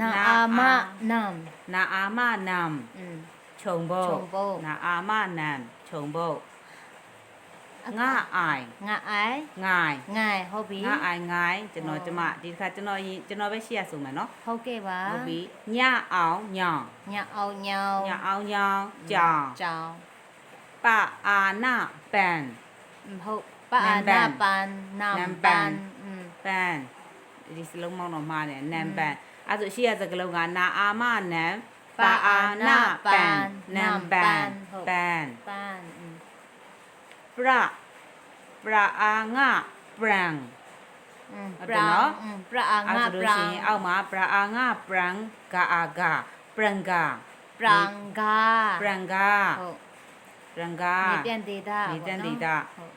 နာအာမနမ် နာအာမနမ် อืม ခြုံဘုတ် ခြုံဘုတ် နာအာမနမ်ခြုံဘုတ်ငါအိုင် ငါအိုင် ငိုင် ငိုင်ဟုတ်ပြီ ငါအိုင်ငိုင်ကျွန်တော် ဟော ကျမဒီတစ်ခါကျွန်တော်ရင်ကျွန်တော်ပဲရှေ့ရဆိုမယ်နော် ဟုတ်ကဲ့ပါ ဟုတ်ပြီညအောင်ညောင် ညအောင်ညောင်း ညအောင်ညောင်ကြောင် ကြောင် ပအာနာပန် อืมဟုတ်ပါအာ နံ နာ ပန် ပန်နမ် နံပ ပ န် န်อืม ပန်ဒီစလုံးမောင်းတော့မှားတယ်နံပန် အဲဆိုရှေ့ရစကလုံးကနာအာမနံပါအာနာပန်နံပန်ပန်ပန်ပရပရအာငပရံဟုတ်တယ်နော်ပရအာငပရံအောက်မှာပရအာငပရံဂာအာဂာပရံဂာပရံဂာပရံဂာဟုတ်ပရံဂာနေတန်ဒေတာနေတန်ဒေတာဟုတ်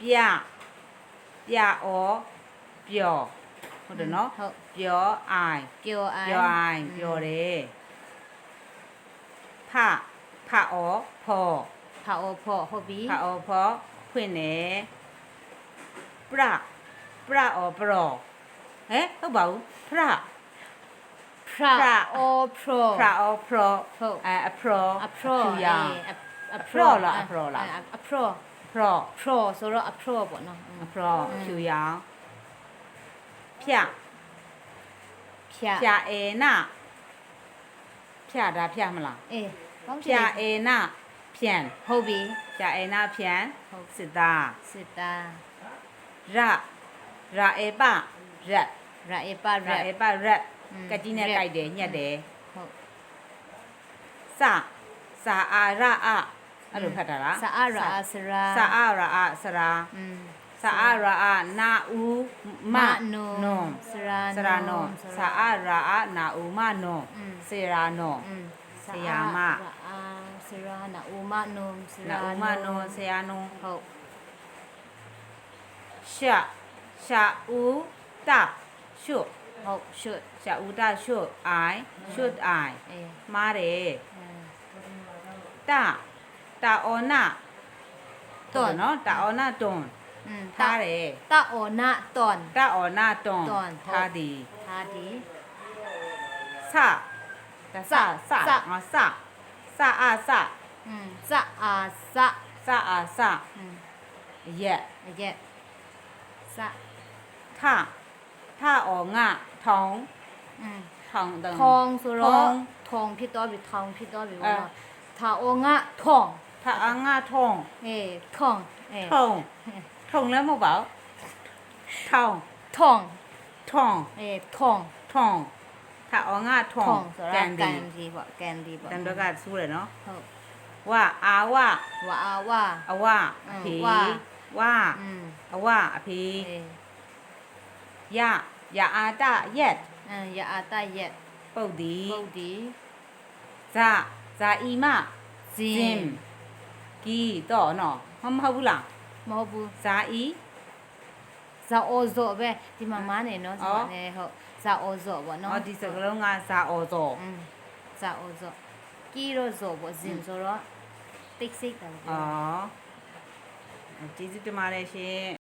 ပြပြဩပျော် ဟုတ်တယ်နော်ဟုတ်ပျော်အိုင်ပျော်အိုင်ပျော်အိုင်ပျော်တယ်ဖဖအောဖောဖာအောဖောဟုတ်ပြီဖာအောဖောဖွင့်တယ်ပရပရအောပရောဟဲ့ဟုတ်ပါဘူးပရပရအောပရောပရအောပရောဟုတ်အဲအပရောအပရောအပရောလားအပရောလားအပရောပရောပရောဆိုတော့အပရောပေါ့နော်အပရောဖြူရောင် ဖြာဖြာဖြာအေနာဖြာတာဖြာမလားအေးကောင်းဖြာအေနာဖြန်ဟုတ်ပြီဖြာအေနာဖြန်ဟုတ်စစ်သားစစ်သားရရအေပရက်ရအေပရရအေပရက်ကတိနဲ့ကြိုက်တယ်ညက်တယ်ဟုတ်စစာအာရအအဲ့လိုဖတ်တာလားစာအာရအစရာစာအာရအစရာอืม Saara na u ma no. no. Serano. Mm. Serano. Saara na u ma no. Serano. Sayama. Sira na u ma no. Na u ma no. Sayano. Ho. Sha. Sha u ta. Shu. Ho. Shu. Sha u mm. mm. ta shu. I. Should I. Mare. Ta. Ta ona. Ton. No. Ta ona ton. ทาเรตาโอนาตอนตาโอนาตอนทาดีทาดีซาซาซาอ๋อซาซาอาซาซาอาซาซาอาซาเยเยซาท่าท่าอ๋องาทองทองดังทองสุรทองพี่ต้อบิทองพี่ต้อบิว่าท่าอ๋องาทองท่าอ๋องาทองเอทองทอง ထောင်းလည်းမဟုတ်ပါဘူးထောင်း ทอง ထောင်း เอ้ทอง ထောင်းထအောငါထော ทอ င်း งสุร ကန် กั ဒီ นดีบ่แกนดีบ่ တန်တော့ကစူးတယ်နော် ဟုတ် ဝအာဝ ว่าอาว่า အဝ อื အ ม ဖေ ว่า ဝ อืม အဝအဖေ เอ้ ယယအာတရက် อืมยาอาตะเยะ ပုတ်ဒီ ပုတ်ดี ဇာဇာအီမ ซิ ဇင် ม ကီတော့နော်မမဟုတ်ဘူးလား မဟုတ်ဘူးဇာအီဇာအောဇောပဲဒီမှာမားနေနော်ဇာနေဟုတ်ဇာအောဇောပေါ့နော်အော်ဒီစကလုံးကဇာအောဇောอืมဇာအောဇောကီရောဇောပေါ့ဇင်ဇောတော့တိတ်စိတ်တယ်အော်ကျေးဇူးတင်ပါတယ်ရှင်